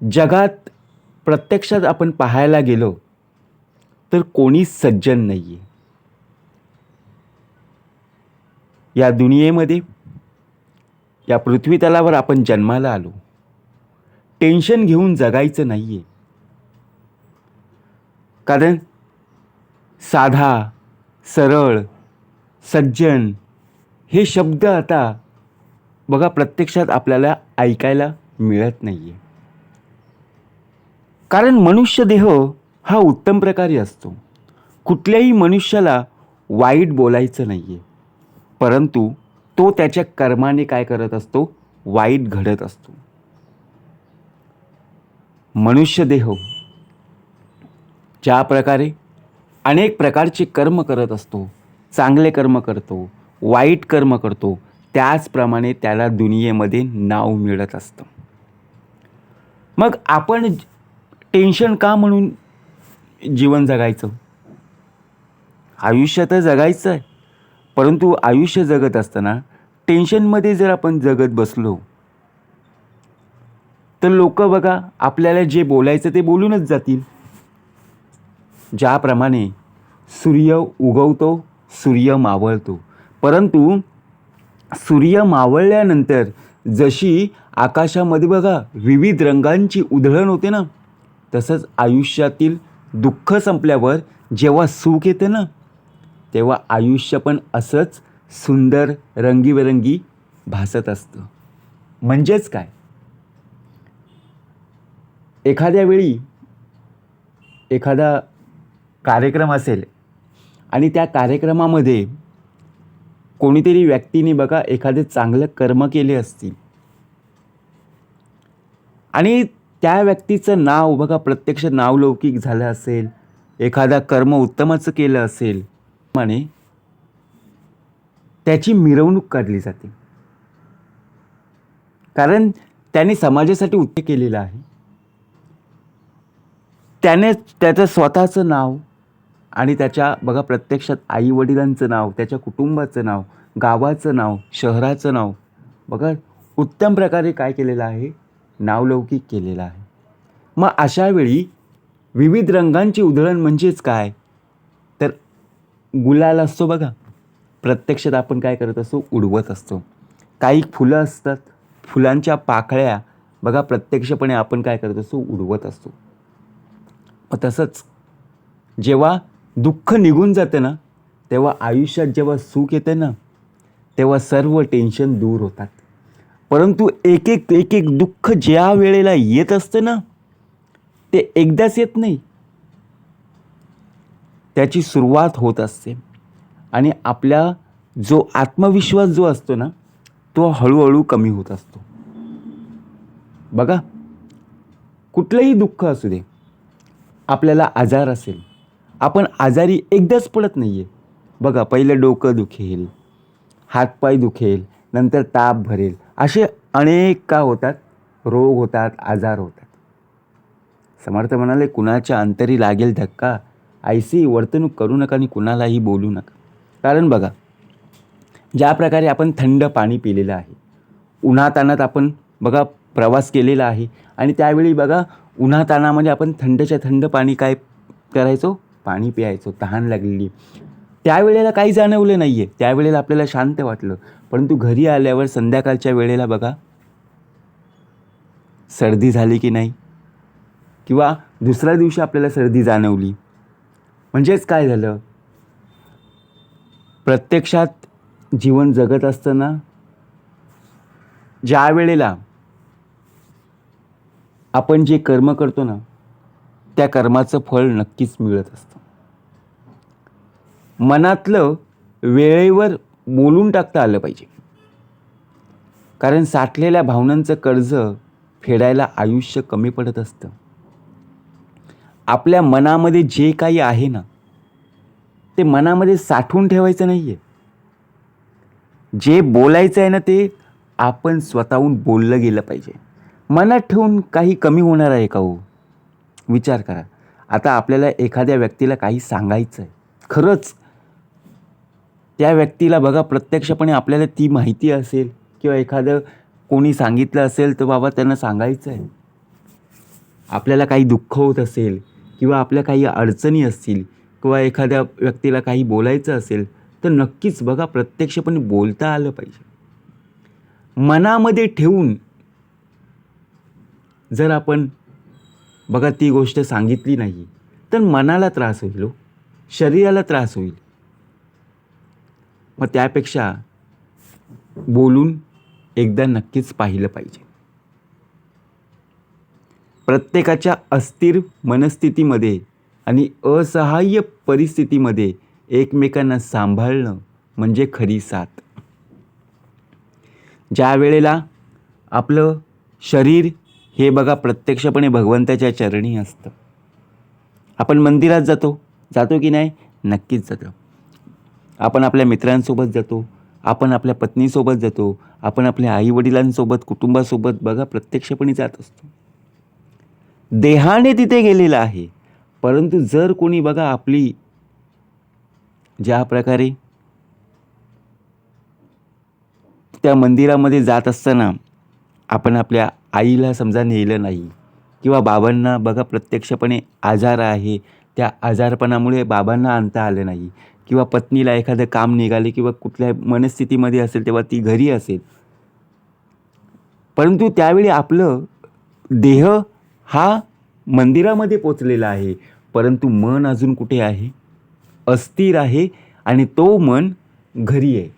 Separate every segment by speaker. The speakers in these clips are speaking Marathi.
Speaker 1: जगात प्रत्यक्षात आपण पाहायला गेलो तर कोणीच सज्जन नाही आहे या दुनियेमध्ये या पृथ्वीतलावर आपण जन्माला आलो. टेन्शन घेऊन जगायचं नाही आहे कारण साधा सरळ सज्जन हे शब्द आता बघा प्रत्यक्षात आपल्याला ऐकायला मिळत नाही आहे कारण मनुष्य देह हा उत्तम प्रकारे असतो. कुठल्याही मनुष्याला वाईट बोलायचं नाही आहे परंतु तो त्याच्या कर्माने काय करत असतो? वाईट घडत असतो. मनुष्य देह ज्या प्रकारे अनेक प्रकारचे कर्म करत असतो चांगले कर्म करतो वाईट कर्म करतो त्याचप्रमाणे त्याला दुनियेमध्ये नाव मिळत असतं. मग आपण टेन्शन का म्हणून जीवन जगायचं? आयुष्य तर जगायचं आहे परंतु आयुष्य जगत असताना टेन्शनमध्ये जर आपण जगत बसलो तर लोक बघा आपल्याला जे बोलायचं ते बोलूनच जातील. ज्याप्रमाणे सूर्य उगवतो सूर्य मावळतो. परंतु सूर्य मावळल्यानंतर जशी आकाशामध्ये बघा विविध रंगांची उधळण होते ना तसंच आयुष्यातील दुःख संपल्यावर जेव्हा सुख येतं ना तेव्हा आयुष्य पण असंच सुंदर रंगीबेरंगी भासत असतं. म्हणजेच काय? एखाद्या वेळी एखादा कार्यक्रम असेल आणि त्या कार्यक्रमामध्ये कोणीतरी व्यक्तीने बघा एखादे चांगलं कर्म केले असतील. आणि त्या व्यक्तीचं नाव बघा प्रत्यक्ष नावलौकिक झालं असेल एखादा कर्म उत्तमाचं केलं असेल म्हणे त्याची मिरवणूक काढली जाते. कारण त्याने समाजासाठी उत्ते केलेलं आहे. त्याने त्याचं स्वतःचं नाव आणि त्याच्या बघा प्रत्यक्षात आई वडिलांचं नाव त्याच्या कुटुंबाचं नाव गावाचं नाव शहराचं नाव बघा उत्तम प्रकारे काय केलेलं आहे? नावलौकिक केलेलं आहे. मग अशा वेळी विविध रंगांची उधळण म्हणजेच काय? तर गुलाल असतो बघा. प्रत्यक्षात आपण काय करत असतो? उडवत असतो. काही फुलं असतात. फुलांच्या पाकळ्या बघा प्रत्यक्षपणे आपण काय करत असतो? उडवत असतो. मग तसंच जेव्हा दुःख निघून जातं ना तेव्हा आयुष्यात जेव्हा सुख येतं ना तेव्हा सर्व टेन्शन दूर होतात. परंतु एक एक एक एक दुःख ज्या वेळेला येत असतं ना ते एकदाच येत नाही. त्याची सुरुवात होत असते. आणि आपला जो आत्मविश्वास जो असतो ना तो हळूहळू कमी होत असतो. बघा कुठलंही दुःख असू दे आपल्याला आजार असेल आपण आजारी एकदाच पडत नाही आहे बघा पहिलं डोकं दुखेल हातपाय दुखेल नंतर ताप भरेल. असे अनेक का होतात? रोग होतात आजार होतात. समर्थ म्हणाले कुणाच्या अंतरी लागेल धक्का? ऐसी वर्तणूक करू नका आणि कुणालाही बोलू नका. कारण बघा ज्या प्रकारे आपण थंड पाणी पिलेलं आहे उन्हातानात आपण बघा प्रवास केलेला आहे आणि त्यावेळी बघा उन्हातानामध्ये आपण थंडच्या थंड पाणी काय करायचो? पाणी प्यायचो तहान लागलेली. त्यावेळेला काही जाणवलं नाही आहे त्यावेळेला आपल्याला शांत वाटलं. परंतु घरी आल्यावर संध्याकाळच्या वेळेला बघा सर्दी झाली की नाही? किंवा दुसऱ्या दिवशी आपल्याला सर्दी जाणवली. म्हणजेच काय झालं? प्रत्यक्षात जीवन जगत असताना ज्या वेळेला आपण जे कर्म करतो ना त्या कर्माचं फळ नक्कीच मिळत असतं. मनातलं वेळेवर बोलून टाकता आलं पाहिजे. कारण साठलेल्या भावनांचं कर्ज फेडायला आयुष्य कमी पडत असतं. आपल्या मनामध्ये जे काही आहे ना ते मनामध्ये साठवून ठेवायचं नाही आहे जे बोलायचं आहे ना ते आपण स्वतःहून बोललं गेलं पाहिजे. मनात ठेवून काही कमी होणार आहे का हो? विचार करा. आता आपल्याला एखाद्या व्यक्तीला काही सांगायचं आहे खरंच त्या व्यक्तीला बघा प्रत्यक्षपणे आपल्याला ती माहिती असेल किंवा एखादं कोणी सांगितलं असेल तर बाबा त्यांना सांगायचं आहे आपल्याला काही दुःख होत असेल किंवा आपल्या काही अडचणी असतील किंवा एखाद्या व्यक्तीला काही बोलायचं असेल तर नक्कीच बघा प्रत्यक्षपणे बोलता आलं पाहिजे. मनामध्ये ठेवून जर आपण बघा ती गोष्ट सांगितली नाही तर मनाला त्रास होईल हो. शरीराला त्रास होईल. मग त्यापेक्षा बोलून एकदा नक्कीच पाहिलं पाहिजे. प्रत्येकाच्या अस्थिर मनस्थितीमध्ये आणि असहाय्य परिस्थितीमध्ये एकमेकांना सांभाळणं म्हणजे खरी साथ. ज्या वेळेला आपलं शरीर हे बघा प्रत्यक्षपणे भगवंताच्या चरणी असतं. आपण मंदिरात जातो जातो की नाही? नक्कीच जातो. आपण आपल्या मित्रांसोबत जातो आपण आपल्या पत्नीसोबत जातो आपण आपल्या आईवडिलांसोबत कुटुंबासोबत बघा प्रत्यक्षपणे जात असतो. देहाने तिथे गेलेला आहे. परंतु जर कोणी बघा आपली ज्या प्रकारे त्या मंदिरामध्ये जात असताना आपण आपल्या आईला समजा नेलं नाही किंवा बाबांना बघा प्रत्यक्षपणे आजार आहे त्या आजारपणामुळे बाबांना आणता आलं नाही किंवा पत्नीला एखादं काम निघाले किंवा कुठल्या मनस्थितीमध्ये असेल तेव्हा ती घरी असेल. परंतु त्यावेळी आपलं देह हा मंदिरामध्ये पोचलेला आहे. परंतु मन अजून कुठे आहे? अस्थिर आहे आणि तो मन घरी आहे.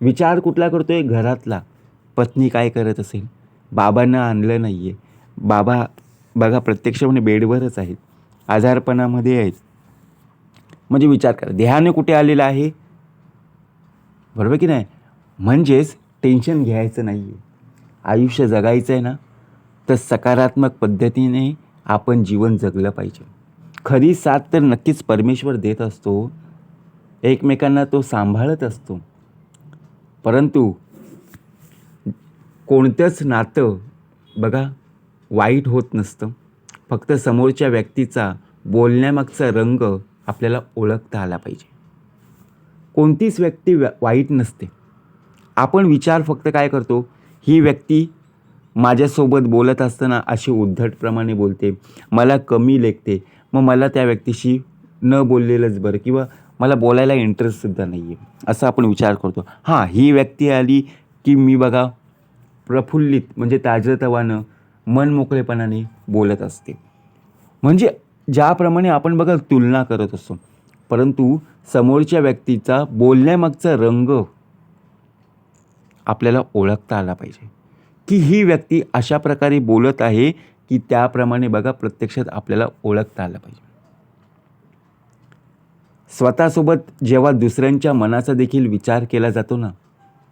Speaker 1: विचार कुठला करतो आहे घरातला. पत्नी काय करत असेल? बाबांना आणलं नाही आहे बाबा बघा प्रत्यक्षपणे बेडवरच आहेत. आजारपणामध्ये आहेत. म्हणजे विचार करा. ध्यान कुठे आलेला आहे? बरोबर की नाही? म्हणजेच टेन्शन घ्यायचं नाही आहे आयुष्य जगायचं आहे ना तर सकारात्मक पद्धतीने आपण जीवन जगलं पाहिजे. खरी साथ तर नक्कीच परमेश्वर देत असतो. एकमेकांना तो सांभाळत असतो. परंतु कोणतंच नातं बघा वाईट होत नसतं. फक्त समोरच्या व्यक्तीचा बोलण्यामागचा रंग आपल्याला ओळखता आला पाहिजे. कोणतीच व्यक्ती वाईट नसते. आपण विचार फक्त काय करतो? ही व्यक्ती माझ्यासोबत बोलत असताना अशी उद्धटप्रमाणे बोलते. मला कमी लेखते. मग मला त्या व्यक्तीशी न बोललेलंच बरं किंवा मला बोलायला इंटरेस्टसुद्धा नाही आहे असं आपण विचार करतो. हां ही व्यक्ती आली की मी बघा प्रफुल्लित म्हणजे ताजतवानं मनमोकळेपणाने बोलत असते. म्हणजे ज्याप्रमाणे आपण बघा तुलना करत असतो. परंतु समोरच्या व्यक्तीचा बोलण्यामागचा रंग आपल्याला ओळखता आला पाहिजे. की ही व्यक्ती अशा प्रकारे बोलत आहे की त्याप्रमाणे बघा प्रत्यक्षात आपल्याला ओळखता आलं पाहिजे. स्वतःसोबत जेव्हा दुसऱ्यांच्या मनाचा देखील विचार केला जातो ना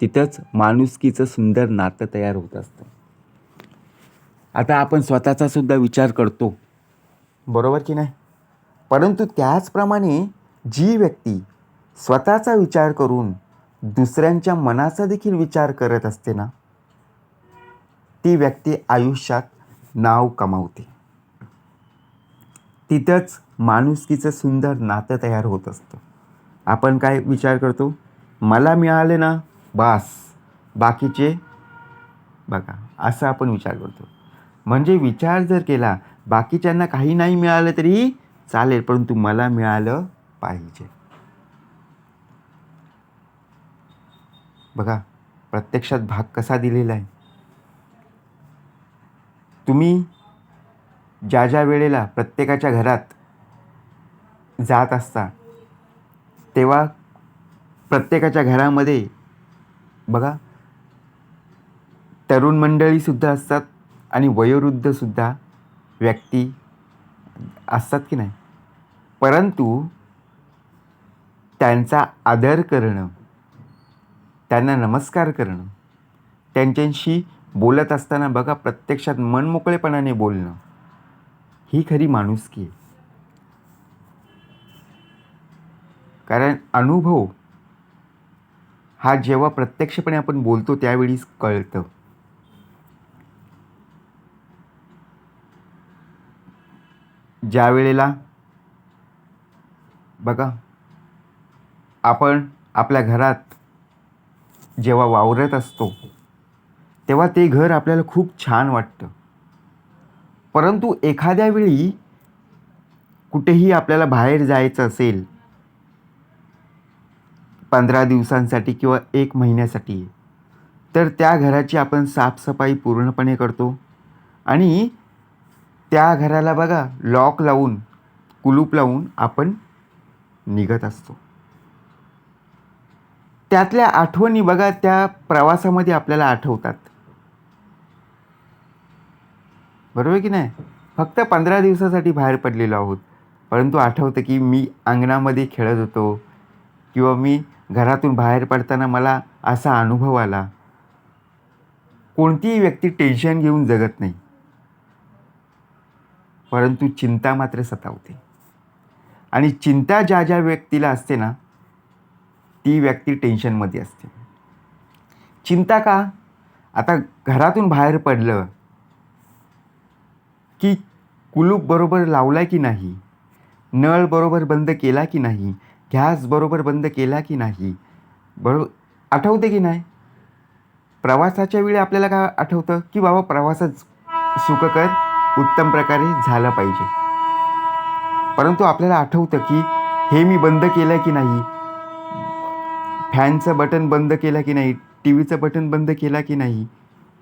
Speaker 1: तिथंच माणुसकीचं सुंदर नातं तयार होत असतं. आता आपण स्वतःचा सुद्धा विचार करतो. बरोबर की नाही? परंतु त्याचप्रमाणे जी व्यक्ती स्वतःचा विचार करून दुसऱ्यांच्या मनाचा देखील विचार करत असते ना ती व्यक्ती आयुष्यात नाव कमावते. तिथंच माणुसकीचं सुंदर नातं तयार होत असतं. आपण काय विचार करतो? मला मिळाले ना बास. बाकीचे बघा असं आपण विचार करतो. म्हणजे विचार जर केला बाकीच्यांना काही नाही मिळालं तरी चालेल परंतु मला मिळालं पाहिजे. बघा प्रत्यक्षात भाग कसा दिलेला आहे. तुम्ही ज्या ज्या वेळेला प्रत्येकाच्या घरात जात असता तेव्हा प्रत्येकाच्या घरामध्ये बघा तरुण मंडळीसुद्धा असतात आणि वयोवृद्धसुद्धा व्यक्ती असतात की नाही? परंतु त्यांचा आदर करणं त्यांना नमस्कार करणं त्यांच्याशी बोलत असताना बघा प्रत्यक्षात मनमोकळेपणाने बोलणं ही खरी माणुसकी आहे. कारण अनुभव हा जेव्हा प्रत्यक्षपणे आपण बोलतो त्यावेळीच कळतं. ज्या वेळेला बघा आपण आपल्या घरात जेव्हा वावरत असतो तेव्हा ते घर आपल्याला खूप छान वाटतं. परंतु एखाद्या वेळी कुठेही आपल्याला बाहेर जायचं असेल पंधरा दिवसांसाठी किंवा एक महिन्यासाठी तर त्या घराची आपण साफसफाई पूर्णपणे करतो. आणि त्या घराला बघा लॉक लावून कुलूप लावून आपण निघत असतो. त्यातल्या आठवणी बघा त्या प्रवासामध्ये आपल्याला आठवतात. बरोबर की नाही? फक्त पंधरा दिवसासाठी बाहेर पडलेलो आहोत. परंतु आठवतं की मी अंगणामध्ये खेळत होतो. किंवा मी घरातून बाहेर पडताना मला असा अनुभव आला. कोणतीही व्यक्ती टेन्शन घेऊन जगत नाही. परंतु चिंता मात्र सतावते. आणि चिंता ज्या ज्या व्यक्तीला असते ना ती व्यक्ती टेन्शनमध्ये असते. चिंता का? आता घरातून बाहेर पडलं की कुलूप बरोबर लावला की नाही? नळ बरोबर बंद केला की नाही? गॅस बरोबर बंद केला की नाही? बरोबर आठवते की नाही? प्रवासाच्या वेळी आपल्याला काय आठवतं? की बाबा प्रवासच सुखकर उत्तम प्रकारे झाला पाहिजे. परंतु आपल्याला आठवतं की हे मी बंद केलं की नाही? फॅनचं बटन बंद केलं की नाही? टी व्हीचं बटन बंद केला की नाही?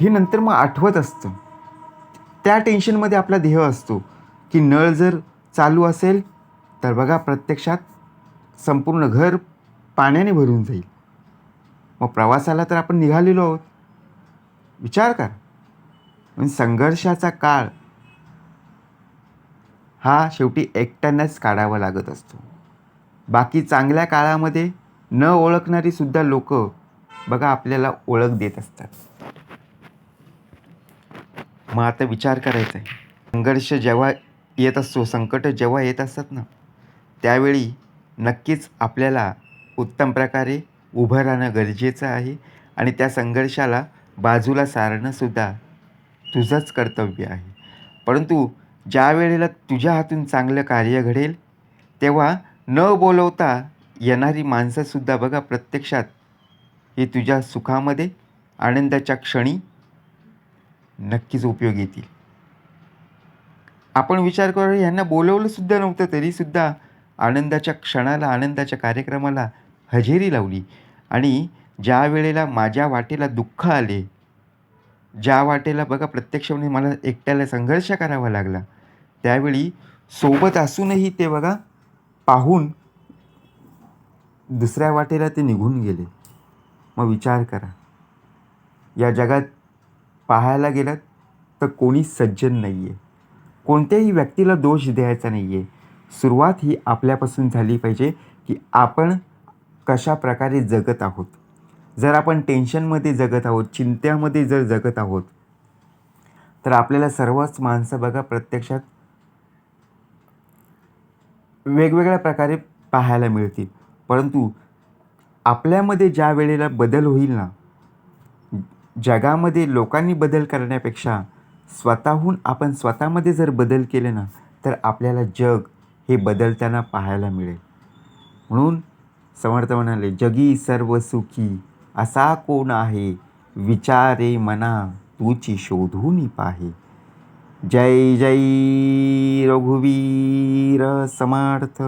Speaker 1: हे नंतर मग आठवत असतं. त्या टेन्शनमध्ये आपला देह असतो की नळ जर चालू असेल तर बघा प्रत्यक्षात संपूर्ण घर पाण्याने भरून जाईल. मग प्रवासाला तर आपण निघालेलो आहोत. विचार कर. पण संघर्षाचा काळ हा शेवटी एकट्यानेच काढावा लागत असतो. बाकी चांगल्या काळामध्ये न ओळखणारी सुद्धा लोक बघा आपल्याला ओळख देत असतात. मग आता विचार करायचा आहे. संघर्ष जेव्हा येत असतो संकट जेव्हा येत असतात ना त्यावेळी नक्कीच आपल्याला उत्तम प्रकारे उभं राहणं गरजेचं आहे आणि त्या संघर्षाला बाजूला सारणंसुद्धा तुझंच कर्तव्य आहे. परंतु ज्या वेळेला तुझ्या हातून चांगलं कार्य घडेल तेव्हा न बोलवता येणारी माणसंसुद्धा बघा प्रत्यक्षात. ही तुझ्या सुखामध्ये आनंदाच्या क्षणी नक्कीच उपयोगी येतील. आपण विचार करू यांना बोलवलंसुद्धा नव्हतं तरीसुद्धा आनंदाच्या क्षणाला आनंदाच्या कार्यक्रमाला हजेरी लावली. आणि ज्या वेळेला माझ्या वाटेला दुःख आले ज्या वाटेला बघा प्रत्यक्षपणे मला एकट्याला संघर्ष करावा लागला. त्यावेळी सोबत असूनही ते बघा पाहून दुसऱ्या वाटेला ते निघून गेले. मग विचार करा. या जगात पाहायला गेलात तर कोणी सज्जन नाही आहे कोणत्याही व्यक्तीला दोष द्यायचा नाही आहे सुरुवात ही आपल्यापासून झाली पाहिजे की आपण कशा प्रकारे जगत आहोत. जर आपण टेन्शनमध्ये जगत आहोत चिंत्यामध्ये जर जगत आहोत तर आपल्याला सर्वच माणसं बघा प्रत्यक्षात वेगवेगळ्या प्रकारे पाहायला मिळतील. परंतु आपल्यामध्ये ज्या वेळेला बदल होईल ना जगामध्ये लोकांनी बदल करण्यापेक्षा स्वतःहून आपण स्वतःमध्ये जर बदल केले ना तर आपल्याला जग हे बदलताना पाहायला मिळेल. म्हणून समर्थ म्हणाले जगी सर्व सुखी असा कोण आहे? विचारे मना तुची शोधून पाहे. जय जय रघुवीर समर्थ!